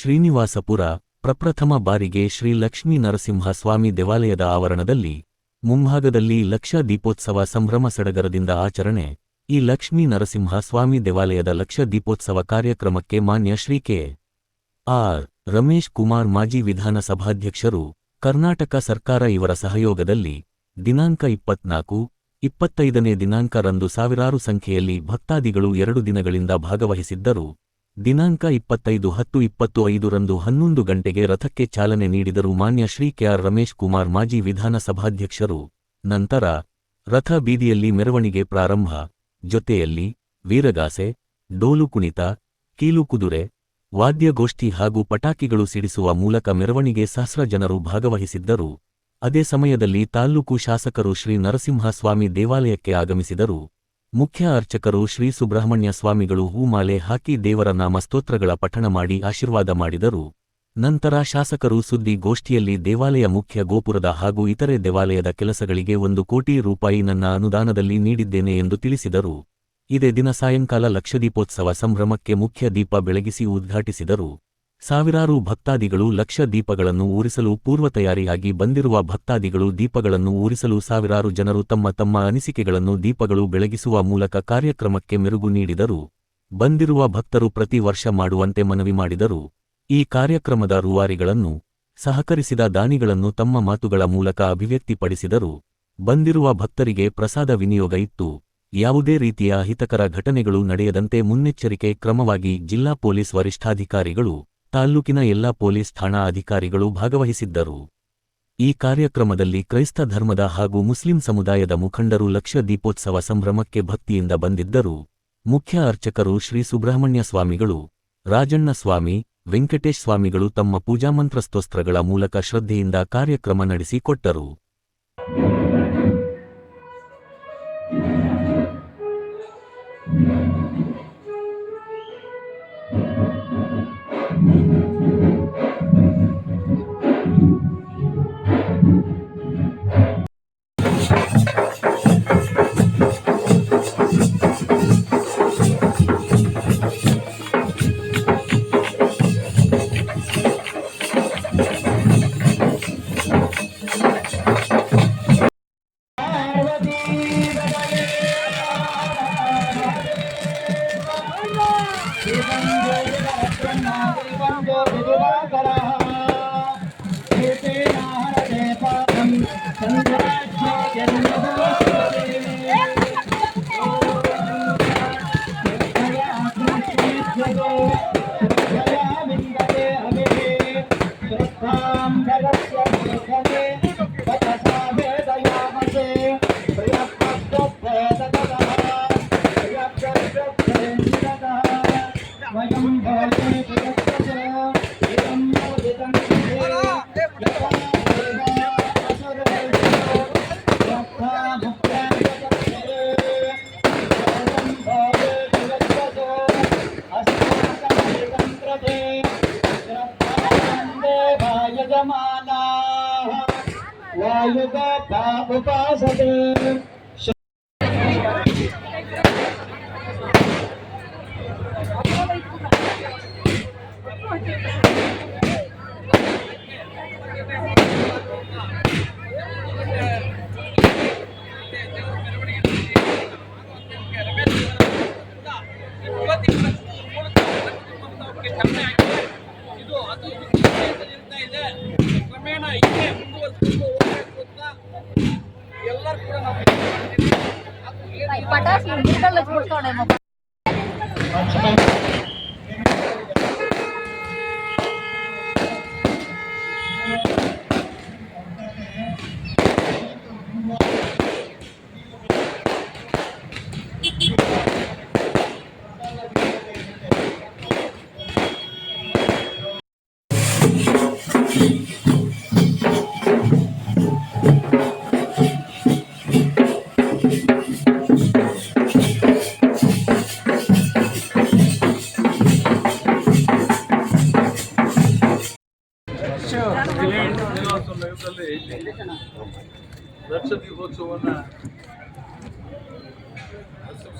ಶ್ರೀನಿವಾಸಪುರ ಪ್ರಪ್ರಥಮ ಬಾರಿಗೆ ಶ್ರೀ ಲಕ್ಷ್ಮೀ ನರಸಿಂಹ ಸ್ವಾಮಿ ದೇವಾಲಯದ ಆವರಣದಲ್ಲಿ ಮುಂಭಾಗದಲ್ಲಿ ಲಕ್ಷ ದೀಪೋತ್ಸವ ಸಂಭ್ರಮ ಸಡಗರದಿಂದ ಆಚರಣೆ. ಈ ಲಕ್ಷ್ಮೀ ನರಸಿಂಹ ಸ್ವಾಮಿ ದೇವಾಲಯದ ಲಕ್ಷ ದೀಪೋತ್ಸವ ಕಾರ್ಯಕ್ರಮಕ್ಕೆ ಮಾನ್ಯ ಶ್ರೀ ಕೆ. ಆರ್. ರಮೇಶ್ ಕುಮಾರ್ ಮಾಜಿ ವಿಧಾನಸಭಾಧ್ಯಕ್ಷರು, ಕರ್ನಾಟಕ ಸರ್ಕಾರ ಇವರ ಸಹಯೋಗದಲ್ಲಿ ದಿನಾಂಕ ಇಪ್ಪತ್ನಾಲ್ಕು, ಇಪ್ಪತ್ತೈದನೇ ದಿನಾಂಕರಂದು ಸಾವಿರಾರು ಸಂಖ್ಯೆಯಲ್ಲಿ ಭಕ್ತಾದಿಗಳು ಎರಡು ದಿನಗಳಿಂದ ಭಾಗವಹಿಸಿದ್ದರು. ದಿನಾಂಕ ಇಪ್ಪತ್ತೈದು ಹತ್ತು ಇಪ್ಪತ್ತು ಐದರಂದು ಹನ್ನೊಂದು ಗಂಟೆಗೆ ರಥಕ್ಕೆ ಚಾಲನೆ ನೀಡಿದರು ಮಾನ್ಯ ಶ್ರೀ ಕೆಆರ್ ರಮೇಶ್ ಕುಮಾರ್ ಮಾಜಿ ವಿಧಾನಸಭಾಧ್ಯಕ್ಷರು. ನಂತರ, ರಥ ಬೀದಿಯಲ್ಲಿ ಮೆರವಣಿಗೆ ಪ್ರಾರಂಭ. ಜೊತೆಯಲ್ಲಿ, ವೀರಗಾಸೆ, ಡೋಲು ಕುಣಿತ, ಕೀಲು ಕುದುರೆ, ವಾದ್ಯಗೋಷ್ಠಿ ಹಾಗೂ ಪಟಾಕಿಗಳು ಸಿಡಿಸುವ ಮೂಲಕ ಮೆರವಣಿಗೆ ಸಹಸ್ರ ಜನರು ಭಾಗವಹಿಸಿದ್ದರು. ಅದೇ ಸಮಯದಲ್ಲಿ ತಾಲ್ಲೂಕು ಶಾಸಕರು ಶ್ರೀ ನರಸಿಂಹಸ್ವಾಮಿ ದೇವಾಲಯಕ್ಕೆ ಆಗಮಿಸಿದರು. ಮುಖ್ಯ ಅರ್ಚಕರು ಶ್ರೀ ಸುಬ್ರಹ್ಮಣ್ಯ ಸ್ವಾಮಿಗಳು ಹೂಮಾಲೆ ಹಾಕಿ ದೇವರ ನಾಮ ಸ್ತೋತ್ರಗಳ ಪಠಣ ಮಾಡಿ ಆಶೀರ್ವಾದ ಮಾಡಿದರು. ನಂತರ ಶಾಸಕರು ಸುದ್ದಿ ಗೋಷ್ಠಿಯಲ್ಲಿ ದೇವಾಲಯ ಮುಖ್ಯ ಗೋಪುರದ ಹಾಗೂ ಇತರೆ ದೇವಾಲಯದ ಕೆಲಸಗಳಿಗೆ ಒಂದು ಕೋಟಿ ರೂಪಾಯಿ ನನ್ನ ಅನುದಾನದಲ್ಲಿ ನೀಡಿದ್ದೇನೆ ಎಂದು ತಿಳಿಸಿದರು. ಇದೇ ದಿನ ಸಾಯಂಕಾಲ ಲಕ್ಷದೀಪೋತ್ಸವ ಸಂಭ್ರಮಕ್ಕೆ ಮುಖ್ಯ ದೀಪ ಬೆಳಗಿಸಿ ಉದ್ಘಾಟಿಸಿದರು. ಸಾವಿರಾರು ಭಕ್ತಾದಿಗಳು ಲಕ್ಷ ದೀಪಗಳನ್ನು ಊರಿಸಲು ಪೂರ್ವ ತಯಾರಿಯಾಗಿ ಬಂದಿರುವ ಭಕ್ತಾದಿಗಳು ದೀಪಗಳನ್ನು ಊರಿಸಲು ಸಾವಿರಾರು ಜನರು ತಮ್ಮ ತಮ್ಮ ಅನಿಸಿಕೆಗಳನ್ನು ದೀಪಗಳು ಬೆಳಗಿಸುವ ಮೂಲಕ ಕಾರ್ಯಕ್ರಮಕ್ಕೆ ಮೆರುಗು ನೀಡಿದರು. ಬಂದಿರುವ ಭಕ್ತರು ಪ್ರತಿ ವರ್ಷ ಮಾಡುವಂತೆ ಮನವಿ ಮಾಡಿದರು. ಈ ಕಾರ್ಯಕ್ರಮದ ರೂವಾರಿಗಳನ್ನು ಸಹಕರಿಸಿದ ದಾನಿಗಳನ್ನು ತಮ್ಮ ಮಾತುಗಳ ಮೂಲಕ ಅಭಿವ್ಯಕ್ತಿಪಡಿಸಿದರು. ಬಂದಿರುವ ಭಕ್ತರಿಗೆ ಪ್ರಸಾದ ವಿನಿಯೋಗ ಇತ್ತು. ಯಾವುದೇ ರೀತಿಯ ಅಹಿತಕರ ಘಟನೆಗಳು ನಡೆಯದಂತೆ ಮುನ್ನೆಚ್ಚರಿಕೆ ಕ್ರಮವಾಗಿ ಜಿಲ್ಲಾ ಪೊಲೀಸ್ ವರಿಷ್ಠಾಧಿಕಾರಿಗಳು ತಾಲ್ಲೂಕಿನ ಎಲ್ಲಾ ಪೊಲೀಸ್ ಠಾಣಾ ಅಧಿಕಾರಿಗಳು ಭಾಗವಹಿಸಿದ್ದರು. ಈ ಕಾರ್ಯಕ್ರಮದಲ್ಲಿ ಕ್ರೈಸ್ತ ಧರ್ಮದ ಹಾಗೂ ಮುಸ್ಲಿಂ ಸಮುದಾಯದ ಮುಖಂಡರು ಲಕ್ಷ ದೀಪೋತ್ಸವ ಸಂಭ್ರಮಕ್ಕೆ ಭಕ್ತಿಯಿಂದ ಬಂದಿದ್ದರು. ಮುಖ್ಯ ಅರ್ಚಕರು ಶ್ರೀ ಸುಬ್ರಹ್ಮಣ್ಯ ಸ್ವಾಮಿಗಳು, ರಾಜಣ್ಣ ಸ್ವಾಮಿ, ವೆಂಕಟೇಶ್ ಸ್ವಾಮಿಗಳು ತಮ್ಮ ಪೂಜಾಮಂತ್ರಸ್ತೋಸ್ತ್ರಗಳ ಮೂಲಕ ಶ್ರದ್ಧೆಯಿಂದ ಕಾರ್ಯಕ್ರಮ ನಡೆಸಿಕೊಟ್ಟರು. उपासते ಇದು ಅದು ಇರ್ತಾ ಇದೆ ಕ್ರಮೇಣ ಎಲ್ಲರೂ ಕೂಡ ನಾವು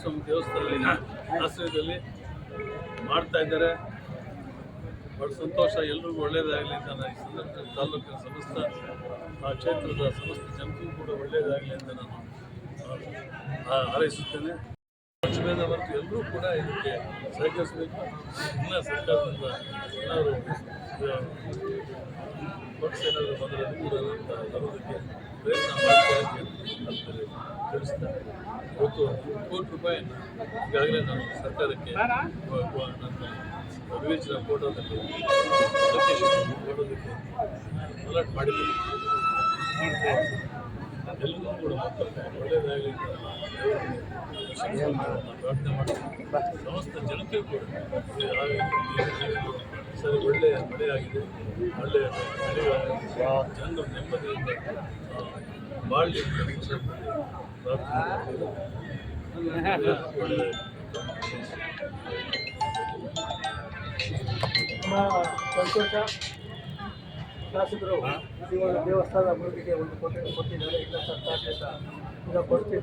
ನರಸಿಂಹಸ್ವಾಮಿ ದೇವಸ್ಥಾನದಲ್ಲಿ ಆಶ್ರಯದಲ್ಲಿ ಮಾಡ್ತಾ ಇದ್ದಾರೆ. ಬಹಳ ಸಂತೋಷ. ಎಲ್ರಿಗೂ ಒಳ್ಳೆಯದಾಗಲಿ ನಾನು ಈ ಸಂದರ್ಭದಲ್ಲಿ ತಾಲೂಕಿನ ಸಮಸ್ತ, ಆ ಕ್ಷೇತ್ರದ ಸಮಸ್ತ ಜನತೆಗೂ ಕೂಡ ಒಳ್ಳೆಯದಾಗಲಿ ಅಂತ ನಾನು ಹಾರೈಸುತ್ತೇನೆ. ಪಕ್ಷಭೇದ ಹೊರತು ಎಲ್ಲರೂ ಕೂಡ ಇದಕ್ಕೆ ಸಹಕರಿಸಬೇಕು. ಇನ್ನ ಸರ್ಕಾರದಿಂದ ಏನಾದರೂ ಪಕ್ಷ ಏನಾದರೂ ಬಂದರೆ ಅನುಕೂಲ ಅಂತ ತರೋದಕ್ಕೆ ಪ್ರಯತ್ನ ಮಾಡ್ತಾ ಅಂತೇಳಿ ತಿಳಿಸ್ತಾ ಇವತ್ತು ಕೋಟಿ ರೂಪಾಯಿಯನ್ನು ಈಗಾಗಲೇ ನಾನು ಸರ್ಕಾರಕ್ಕೆ ನನ್ನ ವಿವೇಚನ ಕೊಡೋದಕ್ಕೆ ಕೊಡೋದಕ್ಕೆ ಅಲರ್ಟ್ ಮಾಡಿದ್ದೀನಿ ಎಲ್ಲರೂ ಕೂಡ ಒಳ್ಳೆಯದಾಗಲಿ ಪ್ರಾರ್ಥನೆ ಮಾಡ್ತೀನಿ ಸಮಸ್ತ ಜನತೆ ಕೂಡ ಸರಿ ಒಳ್ಳೆಯ ಮಳೆಯಾಗಿದೆ ಒಳ್ಳೆಯ ಮಳೆ ಜನರು ನೆಮ್ಮದಿಯಿಂದ ಆ, ಒಳ್ಳೆಯ ಸಂತೋಷ ಶಾಸಕರು ಈ ಒಂದು ದೇವಸ್ಥಾನ ಅಭಿವೃದ್ಧಿಗೆ ಒಂದು ಕೋಟಿ ಕೊಟ್ಟಿದ್ದಾರೆ. ಇಲ್ಲ ಸರ್ಕಾರದಿಂದ ಈಗ ಕೊಡ್ತೀವಿ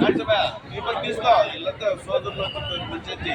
నడిచబా ఇబ్బంది తీసుకో ఇల్లంతా సోదరులు పంచాయతీ